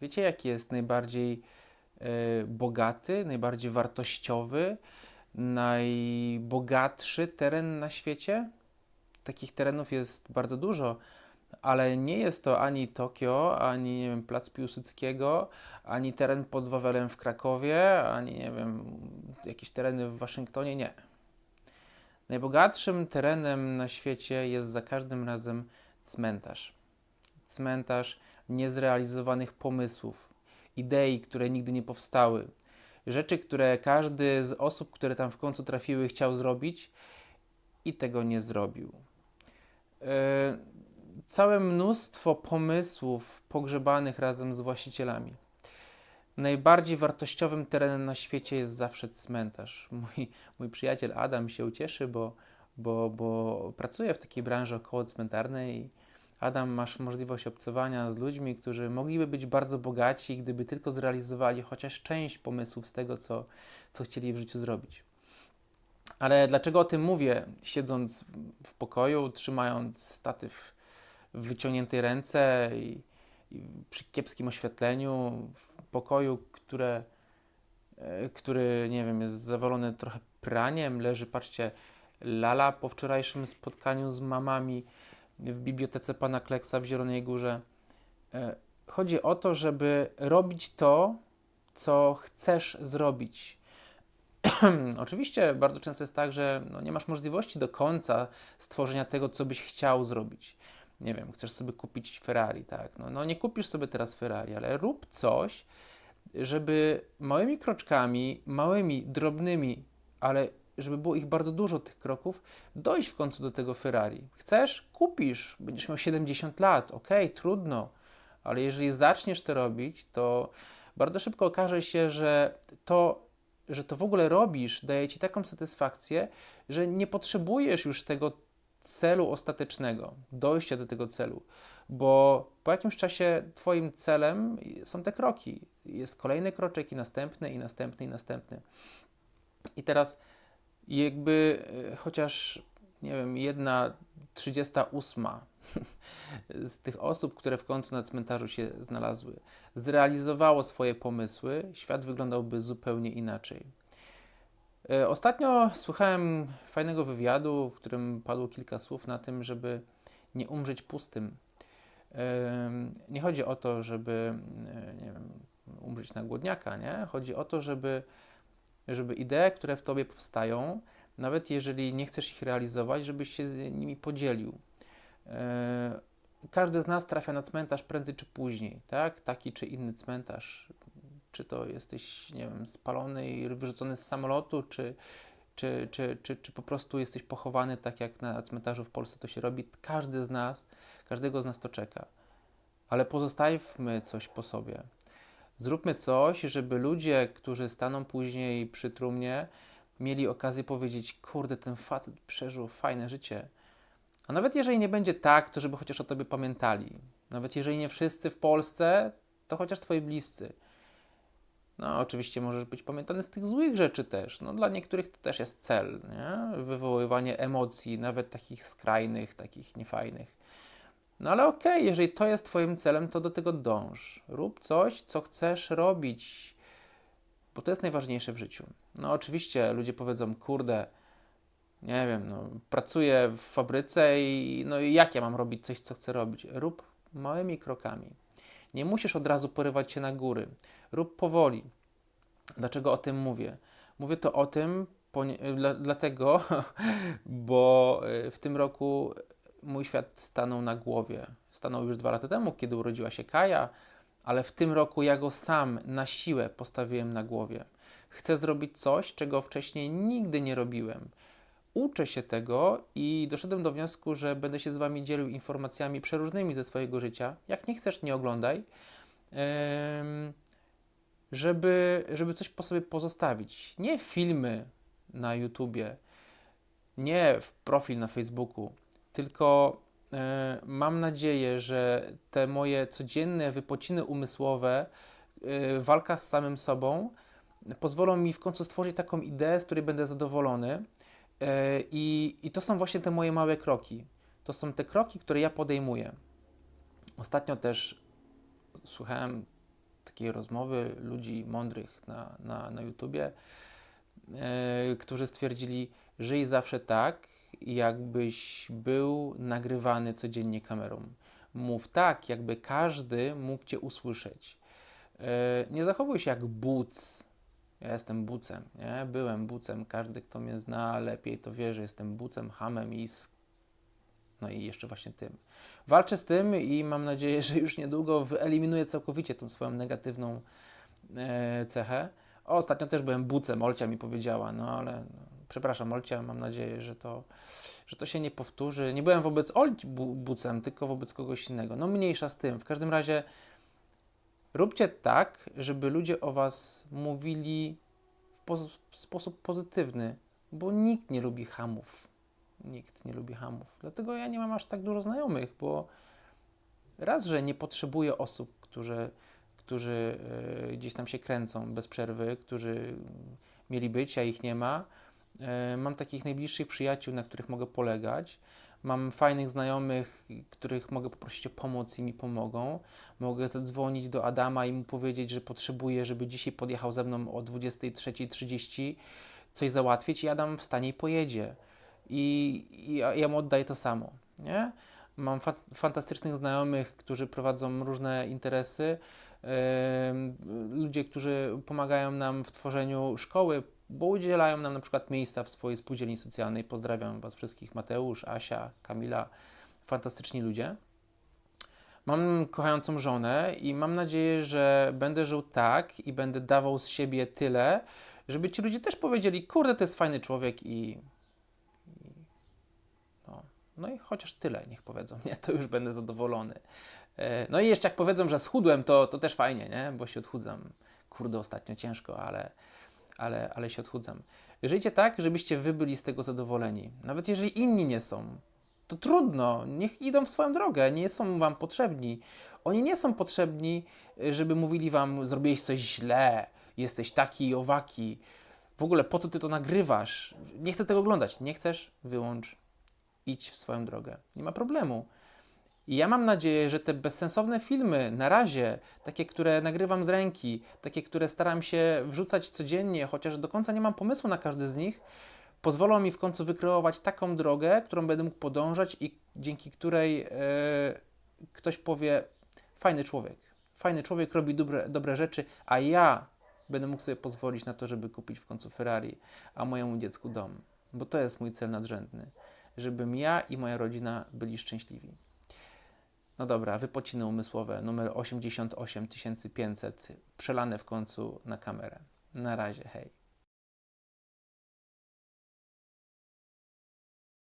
Wiecie, jaki jest najbardziej e, bogaty, najbardziej wartościowy, najbogatszy teren na świecie? Takich terenów jest bardzo dużo, ale nie jest to ani Tokio, ani nie wiem, Plac Piłsudskiego, ani teren pod Wawelem w Krakowie, ani nie wiem, jakieś tereny w Waszyngtonie. Nie. Najbogatszym terenem na świecie jest za każdym razem cmentarz. Cmentarz niezrealizowanych pomysłów, idei, które nigdy nie powstały, rzeczy, które każdy z osób, które tam w końcu trafiły, chciał zrobić i tego nie zrobił. E, całe mnóstwo pomysłów pogrzebanych razem z właścicielami. Najbardziej wartościowym terenem na świecie jest zawsze cmentarz. Mój, mój przyjaciel Adam się ucieszy, bo, bo, bo pracuje w takiej branży około cmentarnej Adam, masz możliwość obcowania z ludźmi, którzy mogliby być bardzo bogaci, gdyby tylko zrealizowali chociaż część pomysłów z tego, co, co chcieli w życiu zrobić. Ale dlaczego o tym mówię, siedząc w pokoju, trzymając statyw w wyciągniętej ręce i, i przy kiepskim oświetleniu, w pokoju, które, e, który, nie wiem, jest zawalony trochę praniem, leży, patrzcie, lala po wczorajszym spotkaniu z mamami, w bibliotece pana Kleksa w Zielonej Górze. E, chodzi o to, żeby robić to, co chcesz zrobić. Oczywiście bardzo często jest tak, że no nie masz możliwości do końca stworzenia tego, co byś chciał zrobić. Nie wiem, chcesz sobie kupić Ferrari, tak? No, no nie kupisz sobie teraz Ferrari, ale rób coś, żeby małymi kroczkami, małymi, drobnymi, ale żeby było ich bardzo dużo, tych kroków, dojść w końcu do tego Ferrari. Chcesz? Kupisz. Będziesz miał 70 lat. Ok, trudno. Ale jeżeli zaczniesz to robić, to bardzo szybko okaże się, że to, że to w ogóle robisz, daje ci taką satysfakcję, że nie potrzebujesz już tego celu ostatecznego, dojścia do tego celu, bo po jakimś czasie Twoim celem są te kroki. Jest kolejny kroczek i następny, i następny, i następny. I teraz i jakby e, chociaż, nie wiem, jedna trzydziesta ósma z tych osób, które w końcu na cmentarzu się znalazły, zrealizowało swoje pomysły, świat wyglądałby zupełnie inaczej. E, ostatnio słuchałem fajnego wywiadu, w którym padło kilka słów na tym, żeby nie umrzeć pustym. Nie chodzi o to, żeby e, nie wiem, umrzeć na głodniaka, nie? Chodzi o to, żeby żeby idee, które w tobie powstają, nawet jeżeli nie chcesz ich realizować, żebyś się z nimi podzielił. E, każdy z nas trafia na cmentarz prędzej czy później, tak? Taki czy inny cmentarz. Czy to jesteś, nie wiem, spalony i wyrzucony z samolotu, czy, czy, czy, czy, czy po prostu jesteś pochowany tak jak na cmentarzu w Polsce to się robi. Każdy z nas, każdego z nas to czeka. Ale pozostawmy coś po sobie. Zróbmy coś, żeby ludzie, którzy staną później przy trumnie, mieli okazję powiedzieć: Kurde, ten facet przeżył fajne życie. A nawet jeżeli nie będzie tak, to żeby chociaż o tobie pamiętali. Nawet jeżeli nie wszyscy w Polsce, to chociaż twoi bliscy. No, oczywiście możesz być pamiętany z tych złych rzeczy też. No, dla niektórych to też jest cel, nie? Wywoływanie emocji, nawet takich skrajnych, takich niefajnych. No ale okej, okay, jeżeli to jest Twoim celem, to do tego dąż. Rób coś, co chcesz robić, bo to jest najważniejsze w życiu. No oczywiście ludzie powiedzą, kurde, nie wiem, no, pracuję w fabryce i no i jak ja mam robić coś, co chcę robić? Rób małymi krokami. Nie musisz od razu porywać się na góry. Rób powoli. Dlaczego o tym mówię? Mówię to o tym, dlatego, bo y, w tym roku mój świat stanął na głowie. Stanął już dwa lata temu, kiedy urodziła się Kaja, ale w tym roku ja go sam na siłę postawiłem na głowie. Chcę zrobić coś, czego wcześniej nigdy nie robiłem. Uczę się tego i doszedłem do wniosku, że będę się z Wami dzielił informacjami przeróżnymi ze swojego życia. Jak nie chcesz, nie oglądaj. Żeby, żeby coś po sobie pozostawić. Nie filmy na YouTubie, nie w profil na Facebooku, tylko e, mam nadzieję, że te moje codzienne wypociny umysłowe, e, walka z samym sobą, pozwolą mi w końcu stworzyć taką ideę, z której będę zadowolony. E, I, I to są właśnie te moje małe kroki. To są te kroki, które ja podejmuję. Ostatnio też słuchałem takie rozmowy ludzi mądrych na, na, na YouTubie, którzy stwierdzili, żyj zawsze tak, jakbyś był nagrywany codziennie kamerą. Mów tak, jakby każdy mógł Cię usłyszeć. E, nie zachowuj się jak buc. Ja jestem bucem, nie? Byłem bucem. Każdy, kto mnie zna lepiej, to wie, że jestem bucem, hamem i no i jeszcze właśnie tym. Walczę z tym i mam nadzieję, że już niedługo wyeliminuję całkowicie tą swoją negatywną e, cechę. Ostatnio też byłem bucem, Olcia mi powiedziała, no ale no, przepraszam Olcia, mam nadzieję, że to, że to się nie powtórzy. Nie byłem wobec Olci bu, bucem, tylko wobec kogoś innego. No mniejsza z tym. W każdym razie róbcie tak, żeby ludzie o Was mówili w poz- w sposób pozytywny, bo nikt nie lubi hamów. Nikt nie lubi hamów. Dlatego ja nie mam aż tak dużo znajomych, bo raz, że nie potrzebuję osób, którzy, którzy e, gdzieś tam się kręcą bez przerwy, którzy mieli być, a ich nie ma. E, Mam takich najbliższych przyjaciół, na których mogę polegać. Mam fajnych znajomych, których mogę poprosić o pomoc i mi pomogą. Mogę zadzwonić do Adama i mu powiedzieć, że potrzebuję, żeby dzisiaj podjechał ze mną o 23.30 coś załatwić i Adam wstanie i pojedzie. I, ja, ja mu oddaję to samo, nie? Mam fa fantastycznych znajomych, którzy prowadzą różne interesy, em, ludzie, którzy pomagają nam w tworzeniu szkoły, bo udzielają nam na przykład miejsca w swojej spółdzielni socjalnej. Pozdrawiam Was wszystkich, Mateusz, Asia, Kamila, fantastyczni ludzie. Mam kochającą żonę i mam nadzieję, że będę żył tak i będę dawał z siebie tyle, żeby ci ludzie też powiedzieli, kurde, to jest fajny człowiek i no, no i chociaż tyle, niech powiedzą, nie, to już będę zadowolony. E, No i jeszcze jak powiedzą, że schudłem, to, to też fajnie, nie, bo się odchudzam. Kurde, ostatnio ciężko, ale, ale, ale się odchudzam. Żyjcie tak, żebyście wy byli z tego zadowoleni. Nawet jeżeli inni nie są, to trudno, niech idą w swoją drogę, nie są wam potrzebni. Oni nie są potrzebni, y, żeby mówili wam, zrobiłeś coś źle, jesteś taki i owaki. W ogóle po co ty to nagrywasz? Nie chcę tego oglądać. Nie chcesz? Wyłącz. Idź w swoją drogę. Nie ma problemu. I ja mam nadzieję, że te bezsensowne filmy, na razie, takie, które nagrywam z ręki, takie, które staram się wrzucać codziennie, chociaż do końca nie mam pomysłu na każdy z nich, pozwolą mi w końcu wykreować taką drogę, którą będę mógł podążać i dzięki której e, ktoś powie: Fajny człowiek, fajny człowiek robi dobre, dobre rzeczy, a ja będę mógł sobie pozwolić na to, żeby kupić w końcu Ferrari, a mojemu dziecku dom. Bo to jest mój cel nadrzędny, żebym ja i moja rodzina byli szczęśliwi. No dobra, wypociny umysłowe numer 88500 przelane w końcu na kamerę. Na razie, hej.